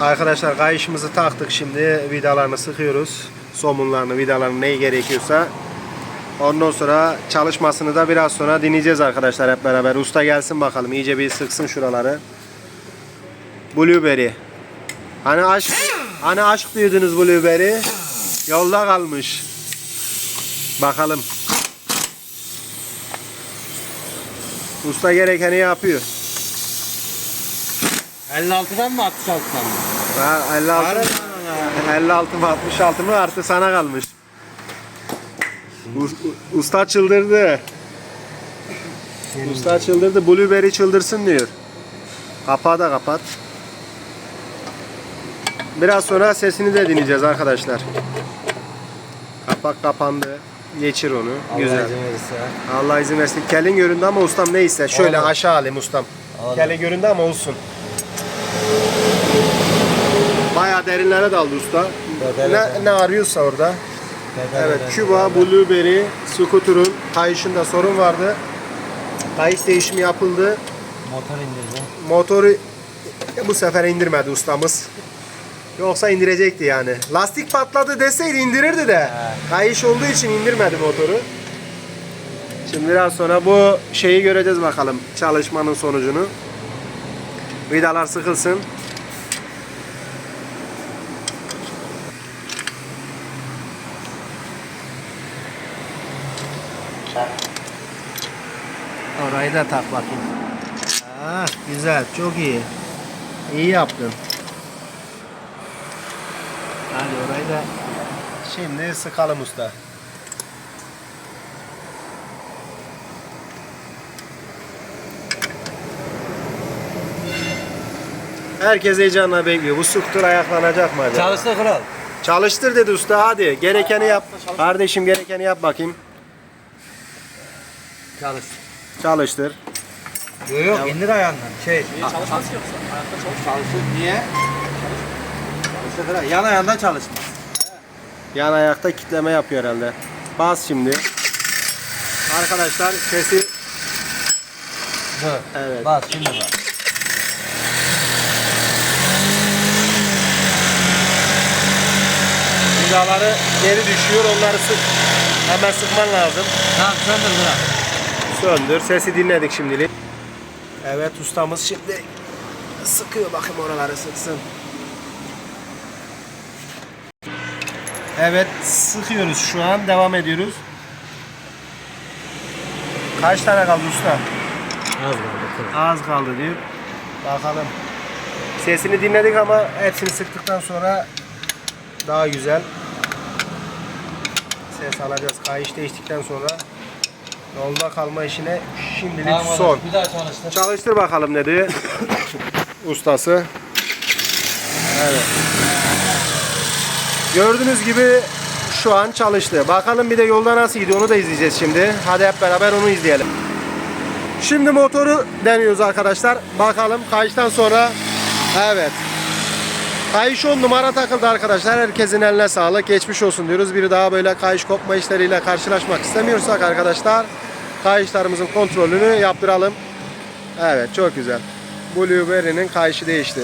Arkadaşlar kayışımızı taktık şimdi vidalarını sıkıyoruz. Somunlarını, vidalarını neyi gerekiyorsa. Ondan sonra çalışmasını da biraz sonra dinleyeceğiz arkadaşlar hep beraber. Usta gelsin bakalım iyice bir sıksın şuraları. Blueberry. Hani aşk hani aşk diyordunuz Blueberry. Yolda kalmış. Bakalım. Usta gerekeni yapıyor. 56'dan mı 66'dan mı? Ha, 56 56 mı 66 mı artı sana kalmış. Us- Usta çıldırdı. Usta çıldırdı. Blueberry çıldırsın diyor. Kapağı da kapat. Biraz sonra sesini de dinleyeceğiz arkadaşlar. Kapak kapandı. Geçir onu. Güzel. izin verirse. Allah izin versin. Kelin göründü ama ustam neyse. Şöyle Olur. aşağı alayım ustam. Olur. Kelin göründü ama olsun. Bayağı derinlere daldı usta. Ne, ne arıyorsa orada. Evet, Küba, Blueberry, Scooter'un kayışında sorun vardı. Kayış değişimi yapıldı. Motor indirdi. Motoru bu sefer indirmedi ustamız. Yoksa indirecekti yani. Lastik patladı deseydi indirirdi de. Kayış olduğu için indirmedi motoru. Şimdi biraz sonra bu şeyi göreceğiz bakalım çalışmanın sonucunu. Vidalar sıkılsın. Orayı da tak bakayım. Ah, güzel, çok iyi. İyi yaptın. Hadi orayı da şimdi sıkalım usta. Herkes heyecanla bekliyor. Bu skuter ayaklanacak mı acaba? Çalıştı kral. Çalıştır dedi usta hadi. Gerekeni yap. Kardeşim gerekeni yap bakayım. Çalıştı. Çalıştır. Yok yok indir ayağından. Şey. Çalışmaz ki yoksa. Ayakta çalış. Çalışır. Niye? Çalıştı kral. Yan ayağından çalışmaz. Yan ayakta kitleme yapıyor herhalde. Bas şimdi. Arkadaşlar sesi Dur. Evet. Bas şimdi bas. Vidaları geri düşüyor. Onları sık. Hemen sıkman lazım. Tamam söndür kral. Söndür. Sesi dinledik şimdilik. Evet ustamız şimdi sıkıyor. Bakın oraları sıksın. Evet sıkıyoruz şu an. Devam ediyoruz. Kaç tane kaldı usta? Az kaldı. Az kaldı diyor. Bakalım. Sesini dinledik ama hepsini sıktıktan sonra daha güzel ses alacağız. Kayış değiştikten sonra yolda kalma işine şimdilik Tamam, son. Bir daha çalıştır. Çalıştır bakalım dedi ustası. Evet. Gördüğünüz gibi şu an çalıştı. Bakalım bir de yolda nasıl gidiyor onu da izleyeceğiz şimdi. Hadi hep beraber onu izleyelim. Şimdi motoru deniyoruz arkadaşlar. Bakalım kayıştan sonra evet. Kayış 10 numara takıldı arkadaşlar. Herkesin eline sağlık. Geçmiş olsun diyoruz. Biri daha böyle kayış kopma işleriyle karşılaşmak istemiyorsak arkadaşlar kayışlarımızın kontrolünü yaptıralım. Evet çok güzel. Blueberry'nin kayışı değişti.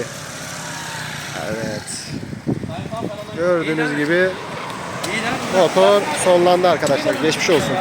Evet. Gördüğünüz gibi motor sonlandı arkadaşlar. Geçmiş olsun.